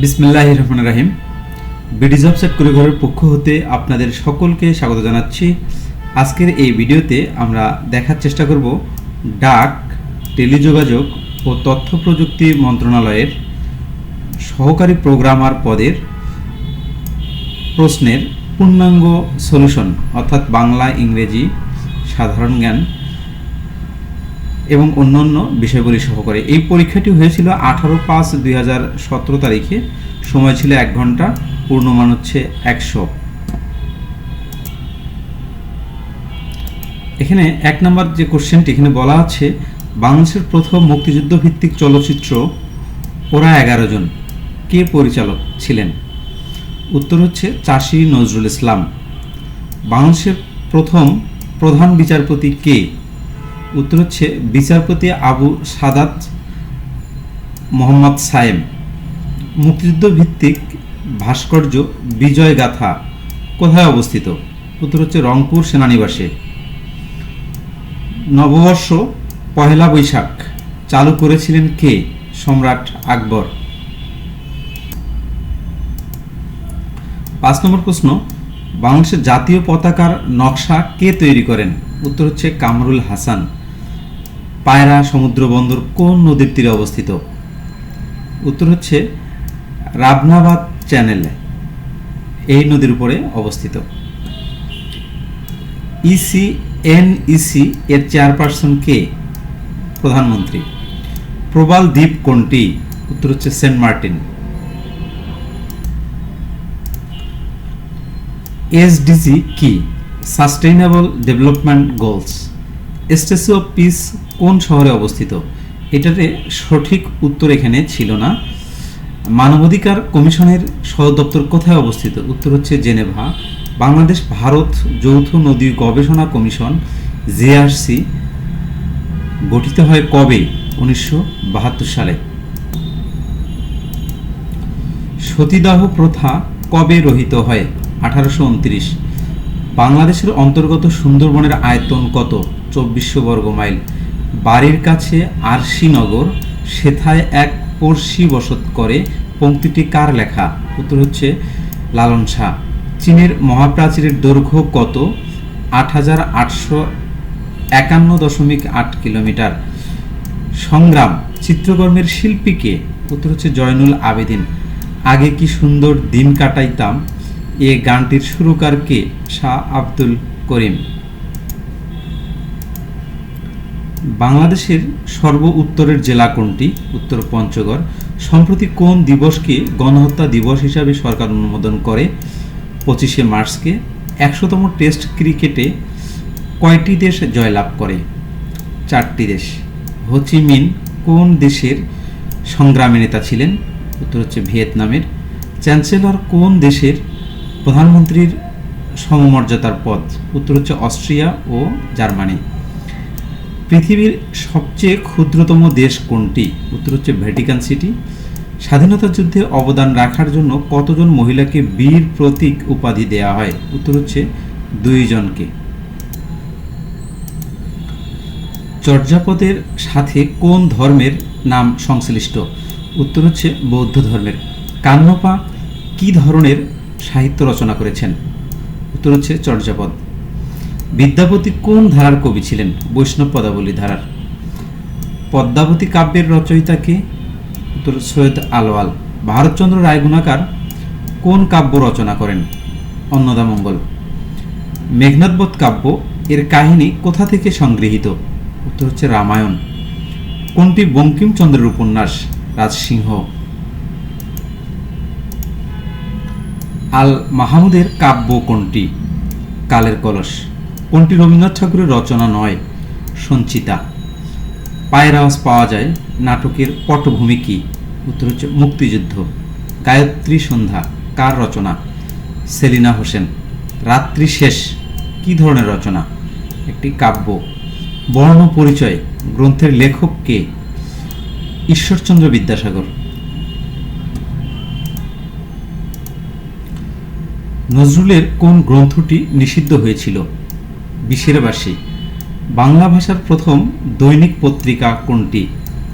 বিসমিল্লাহ রহমান রাহিম বিডিজ অফসেট কুড়িঘরের পক্ষ হতে আপনাদের সকলকে স্বাগত জানাচ্ছি। আজকের এই ভিডিওতে আমরা দেখার চেষ্টা করব ডাক, টেলিযোগাযোগ ও তথ্য প্রযুক্তি মন্ত্রণালয়ের সহকারী প্রোগ্রামার পদের প্রশ্নের পূর্ণাঙ্গ সলিউশন, অর্থাৎ বাংলা, ইংরেজি, সাধারণ জ্ঞান এবং অন্যান্য বিষয়গুলি সহকারে এই পরীক্ষাটি হয়েছিল আঠারো পাঁচ দুই হাজার সতেরো তারিখে। সময় ছিল এক ঘণ্টা, পূর্ণমান হচ্ছে একশো। এখানে এক নম্বর যে কোশ্চেনটি এখানে বলা আছে, বাংলাদেশের প্রথম মুক্তিযুদ্ধ ভিত্তিক চলচ্চিত্র ওরা এগারো জন। কে পরিচালক ছিলেন? উত্তর হচ্ছে চাষি নজরুল ইসলাম। বাংলাদেশের প্রথম প্রধান বিচারপতি কে? উত্তর হচ্ছে বিচারপতি আবু সাদাত মোহাম্মদ সায়েম। মুক্তিযুদ্ধ ভিত্তিক ভাস্কর্য বিজয় গাথা কোথায় অবস্থিত? উত্তর হচ্ছে রংপুর সেনানিবাসে। নববর্ষ, পহেলা বৈশাখ, চালু করেছিলেন কে? সম্রাট আকবর। পাঁচ নম্বর প্রশ্ন, বাংলাদেশের জাতীয় পতাকার নকশা কে তৈরি করেন? উত্তর হচ্ছে কামরুল হাসান। পায়রা সমুদ্র বন্দর কোন নদীর তীরে অবস্থিত? উত্তর হচ্ছে রাবনাবাদ চ্যানেলে এই নদীর উপরে অবস্থিত। ইসি এনইসি এর চেয়ারপারসন কে? প্রধানমন্ত্রী। প্রবাল দ্বীপ কোনটি? উত্তর হচ্ছে সেন্ট মার্টিন। এসডিজি কি? Sustainable development goals. Statue of peace কোন শহরে অবস্থিত? এটাতে সঠিক উত্তর এখানে ছিল না। মানবাধিকার কমিশনের সদর দপ্তর কোথায় অবস্থিত? উত্তর হচ্ছে জেনেভা। বাংলাদেশ ভারত যৌথ নদী গবেষণা কমিশন জেআরসি গঠিত হয় কবে? উনিশশো বাহাত্তর সালে। সতীদাহ প্রথা কবে রহিত হয়? আঠারোশো উনত্রিশ। বাংলাদেশের অন্তর্গত সুন্দরবনের আয়তন কত? চব্বিশশো বর্গ মাইল। বাড়ির কাছে আরশিনগর সেথায় এক পড়শি বসত করে পংক্তিটি কার লেখা? উত্তর হচ্ছে লালন শাহ। চীনের মহাপ্রাচীরের দৈর্ঘ্য কত? আট হাজার আটশো একান্ন দশমিক আট কিলোমিটার। সংগ্রাম, চিত্রকর্মের শিল্পীকে উত্তর হচ্ছে জয়নুল আবেদিন। আগে কি সুন্দর দিন কাটাইতাম? এ গানটির সুরকার কে? শাহ আব্দুল করিম। বাংলাদেশের সর্ব উত্তরের জেলা কোনটি? উত্তর পঞ্চগড়। সম্প্রতি কোন দিবসকে গণহত্যা দিবস হিসাবে সরকার অনুমোদন করে? পঁচিশে মার্চকে একশোতম টেস্ট ক্রিকেটে কয়টি দেশ জয়লাভ করে? চারটি দেশ। হোচিমিন কোন দেশের সংগ্রামী নেতা ছিলেন? উত্তর হচ্ছে ভিয়েতনামের। চ্যান্সেলর কোন দেশের প্রধানমন্ত্রীর সমমর্যাদার পদ? উত্তর হচ্ছে অস্ট্রিয়া ও জার্মানি। পৃথিবীর সবচেয়ে ক্ষুদ্রতম দেশ কোনটি? উত্তর হচ্ছে ভ্যাটিকান সিটি। স্বাধীনতা যুদ্ধে অবদান রাখার জন্য কতজন মহিলাকে বীর প্রতীক উপাধি দেয়া হয়? উত্তর হচ্ছে দুইজনকে। চর্যাপদের সাথে কোন ধর্মের নাম সংশ্লিষ্ট? উত্তর হচ্ছে বৌদ্ধ ধর্মের। কান্নপা কি ধরনের সাহিত্য রচনা করেছেন? উত্তর হচ্ছে চর্যাপদ। বিদ্যাপতি কোন ধারার কবি ছিলেন? বৈষ্ণব পদাবলী ধারার। পদ্মাবতী কাব্যের রচয়িতাকে উত্তর সৈয়দ আলওয়াল ভারতচন্দ্র রায়গুণাকার কোন কাব্য রচনা করেন? অন্নদামঙ্গল মেঘনাথবধ কাব্য এর কাহিনী কোথা থেকে সংগৃহীত? উত্তর হচ্ছে রামায়ণ। কোনটি বঙ্কিমচন্দ্রের উপন্যাস? রাজসিংহ। আল মাহমুদের কাব্য কোনটি? কালের কলস। কোনটি রবীন্দ্রনাথ ঠাকুরের রচনা নয়? সঞ্চিতা। পায়ের আওয়াজ পাওয়া যায় নাটকের পটভূমি কি? উত্তর হচ্ছে মুক্তিযুদ্ধ। গায়ত্রী সন্ধ্যা, কার রচনা? সেলিনা হোসেন। রাত্রি শেষ, কি ধরনের রচনা? একটি কাব্য। বর্ণ পরিচয়, গ্রন্থের লেখক কে? ঈশ্বরচন্দ্র বিদ্যাসাগর। নজরুলের কোন গ্রন্থটি নিষিদ্ধ হয়েছিল? বিশের বাসী। বাংলা ভাষার প্রথম দৈনিক পত্রিকা কোনটি?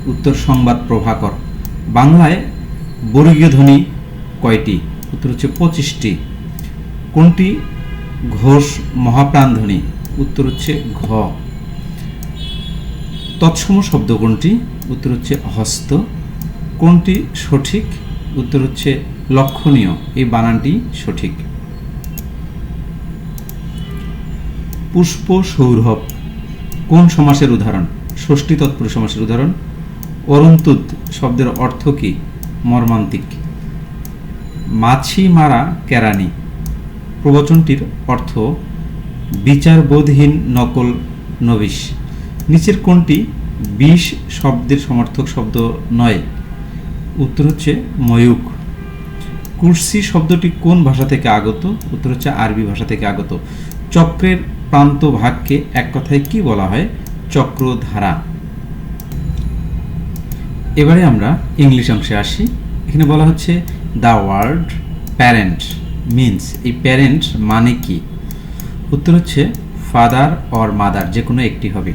উত্তর সংবাদ প্রভাকর। বাংলায় বর্গীয় ধ্বনি কয়টি? উত্তর হচ্ছে পঁচিশটি। কোনটি? ঘোষ মহাপ্রাণ ধ্বনি। উত্তর হচ্ছে ঘ। তৎসম শব্দ কোনটি? উত্তর হচ্ছে হস্ত। কোনটি সঠিক? উত্তর হচ্ছে লক্ষণীয়। এই বানানটি সঠিক। পুষ্প সৌরভ। কোন সমাসের উদাহরণ? ষষ্ঠী তৎপুরুষ সমাসের উদাহরণ। অরন্তুদ শব্দের অর্থ কি? মর্মান্তিক। মাছি মারা কেরানি প্রবচনটির অর্থ, বিচারবোধহীন নকল নবিশ। নিচের কোনটি বিষ শব্দের সমর্থক শব্দ নয়। উত্তর হচ্ছে ময়ূক। কুর্সি শব্দটি কোন ভাষা থেকে আগত? উত্তর হচ্ছে আরবি ভাষা থেকে আগত। চক্রের প্রান্ত ভাগকে এক কথায় কি বলা হয়? চক্রধারা। এবারে আমরা ইংলিশ অংশে আসি। এখানে বলা হচ্ছে দ্য ওয়ার্ড প্যারেন্ট মিন্স এই প্যারেন্ট মানে কি? উত্তর হচ্ছে ফাদার অর মাদার যে কোনো একটি হবে।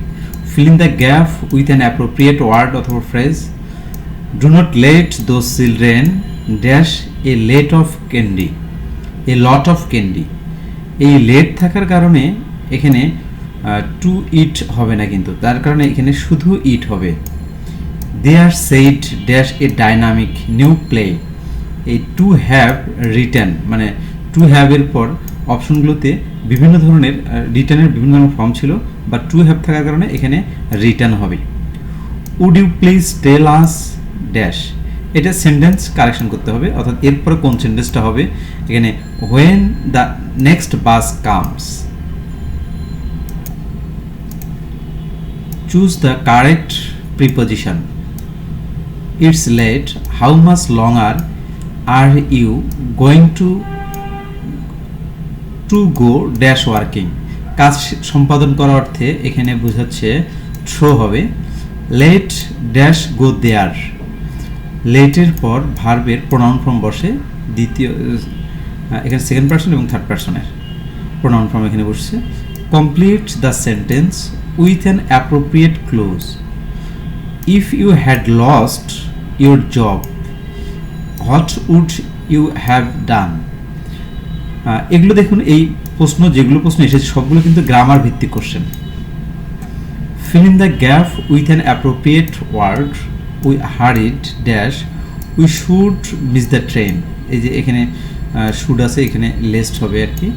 Fill the gap with an appropriate word অথবা phrase do not let those children dash a let of candy a lot of candy এই লেট থাকার কারণে এখানে টু ইট হবে না কিন্তু। তার কারণে এখানে শুধু ইট হবে। They are said dash a dynamic new play এই টু হ্যাভ রিটার্ন মানে টু হ্যাভের পর অপশনগুলোতে বিভিন্ন ধরনের রিটার্নের বিভিন্ন ধরনের ফর্ম ছিল বা টু হ্যাভ থাকার কারণে এখানে রিটার্ন হবে। Would you please tell us dash এটা সেন্টেন্স কারেকশন করতে হবে, অর্থাৎ এরপরে কোন সেন্টেন্সটা হবে? এখানে when the next bus comes choose the correct preposition it's late how much longer are you going to to go dash working কাজ সম্পাদন করার অর্থে এখানে বোঝাচ্ছে থ্রো হবে। লেট ড্যাশ গো দেয়ার লেটের পর ভার্বের প্রোনাউন ফর্ম বসে। দ্বিতীয় এখানে সেকেন্ড পার্সন এবং থার্ড পার্সনের প্রোনাউন ফর্ম এখানে বসছে। Complete the sentence with an appropriate clause if you had lost your job what would you have done এগুলো দেখুন, এই প্রশ্ন, যেগুলো প্রশ্ন এসেছে, সবগুলো কিন্তু গ্রামার ভিত্তিক question fill in the gap with an appropriate word, we hurried dash, we should miss the train. এই যে এখানে শুড আছে, এখানে লেস্ট হবে আর কি।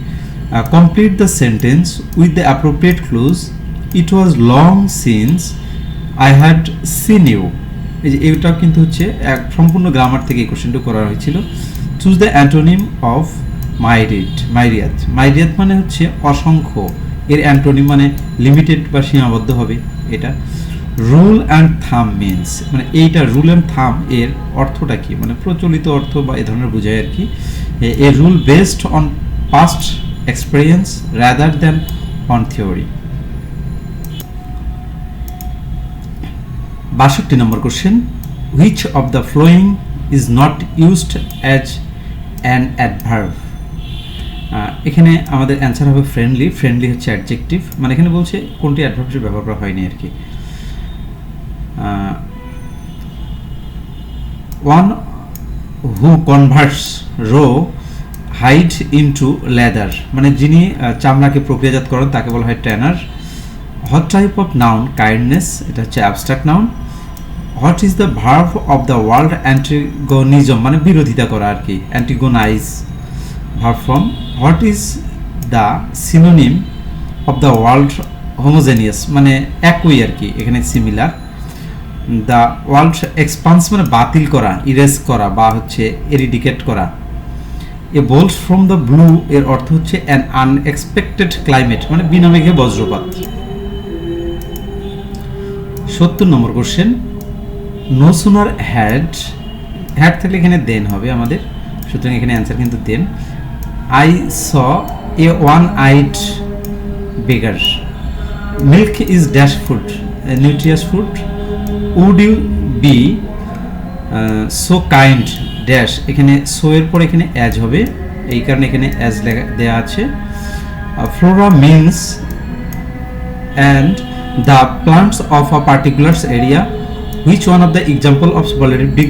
Complete the sentence with the appropriate clause it was long since I had seen you এই যে, এটা কিন্তু হচ্ছে এক সম্পূর্ণ গ্রামার থেকে এই কোশ্চেনটা করা হয়েছিল। Choose the antonym of myriad myriad myriad মানে হচ্ছে অসংখ্য। এর অ্যান্টোনিম মানে লিমিটেড বা সীমাবদ্ধ হবে এটা। রুল অ্যান্ড থাম মিনস মানে এইটা রুল অ্যান্ড থাম এর অর্থটা কি? মানে প্রচলিত অর্থ বা এ ধরনের বোঝায় আর কি। A rule based on past experience rather than on theory বাষট্টি number question which of the following is not used as an adverb এখানে আমাদের অ্যান্সার হবে ফ্রেন্ডলি ফ্রেন্ডলি হচ্ছে অ্যাডজেক্টিভ মানে এখানে বলছে কোনটি অ্যাডভার্ব হিসেবে ব্যবহার করা হয়নি আর কি one who converts raw hide into leather মানে যিনি চামড়াকে প্রক্রিয়াজাত করেন তাকে বলা হয় tanner what type of noun kindness এটা হচ্ছে abstract noun what is the verb of the word antagonism মানে বিরোধিতা করা আর কি antagonize verb form what is the synonym of the word homogeneous মানে একই আর কি, এখানে সিমিলার দ্য ওয়ার্ল্ড এক্সপান্স মানে বাতিল করা ইরেজ করা বা হচ্ছে এরিডিকেট করা। A bolt from the blue এর অর্থ হচ্ছে অ্যান আনএক্সপেক্টেড ক্লাইমেট মানে বিনা মেঘে বজ্রপাত। সত্তর number question no sooner had had থাকলে এখানে দেন হবে আমাদের। সুতরাং এখানে অ্যান্সার কিন্তু then I saw a one eyed beggar milk is dash food nutritious food would you be so kind dash এখানে সো এর পর এখানে অ্যাজ হবে। এই কারণে এখানে অ্যাজ দেওয়া আছে। Flora means and the plants of a particular area which one of the example of big